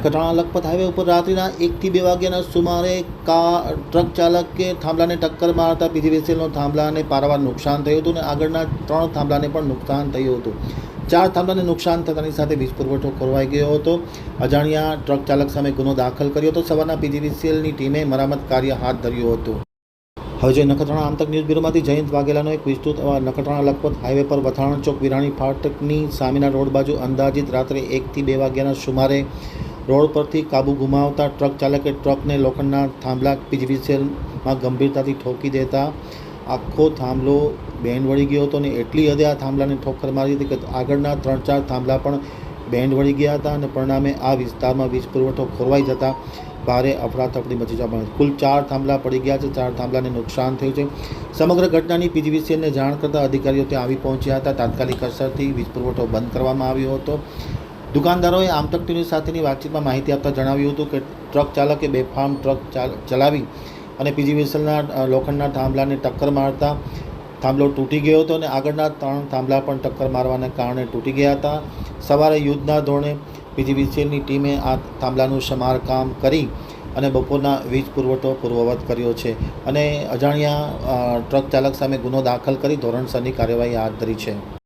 Nakhatrana Lakhpat highway ઉપર રાત્રિના એકથી બે વાગ્યાના સુમારે કા ટ્રક ચાલકે થાંભલાને ટક્કર મારતા પીજીવીસીએલનો થાંભલાને પારાવાર નુકસાન થયું હતું અને આગળના ત્રણ થાંભલાને પણ નુકસાન થયું હતું. ચાર થાંભલાને નુકસાન થતાની સાથે વીજ પુરવઠો ખોરવાઈ ગયો હતો. અજાણ્યા ટ્રક ચાલક સામે ગુનો દાખલ કર્યો હતો. સવારના પીજીવીસીએલની ટીમે મરામત કાર્ય હાથ ધર્યું હતું. હવે જે નખત્રાણા આમતક ન્યૂઝ બ્યુરોમાંથી જયંત વાઘેલાનો એક વિસ્તૃત નખત્રાણા લખપત હાઈવે પર વથાણ ચોક વિરાણી ફાટકની સામેના રોડ બાજુ અંદાજિત રાત્રે એકથી બે વાગ્યાના સુમારે રોડ પરથી કાબુ ગુમાવતા ટ્રક ચાલકે ટ્રકને લોખંડના થાંભલા પીજીવીસીએલમાં ગંભીરતાથી ઠોકી દેતા આખો થાંભલો બેન્ડ વળી ગયો હતો અને એટલી હદે આ થાંભલાને ઠોકર મારી હતી કે આગળના ત્રણ ચાર થાંભલા પણ બેન્ડ વળી ગયા હતા અને પરિણામે આ વિસ્તારમાં વીજ પુરવઠો ખોરવાઈ જતા ભારે અફડાતફડી મચી જવા પામી. કુલ ચાર થાંભલા પડી ગયા છે, ચાર થાંભલાને નુકસાન થયું છે. સમગ્ર ઘટનાની પીજીવીસીએલને જાણ કરતાં અધિકારીઓ ત્યાં આવી પહોંચ્યા હતા. તાત્કાલિક અસરથી વીજ પુરવઠો બંધ કરવામાં આવ્યો હતો. દુકાનદારોએ આમતક ટીવી સાથેની વાતચીતમાં માહિતી આપતા જણાવ્યું હતું કે ટ્રક ચાલકે બેફામ ટ્રક ચાલ, ચલાવી અને પીજી વિસલના લોખંડના થાંભલાને ટક્કર મારતા થાંભલો તૂટી ગયો હતો અને આગળના ત્રણ થાંભલા પણ ટક્કર મારવાને કારણે તૂટી ગયા હતા. સવારે યુદ્ધના ધોરણે પીજીવીસીએલની ટીમે આ થાંભલાનું સમારકામ કરી અને બપોરના વીજ પુરવઠો પૂર્વવત કર્યો છે અને અજાણ્યા ટ્રક ચાલક સામે ગુનો દાખલ કરી ધોરણસરની કાર્યવાહી હાથ ધરી છે.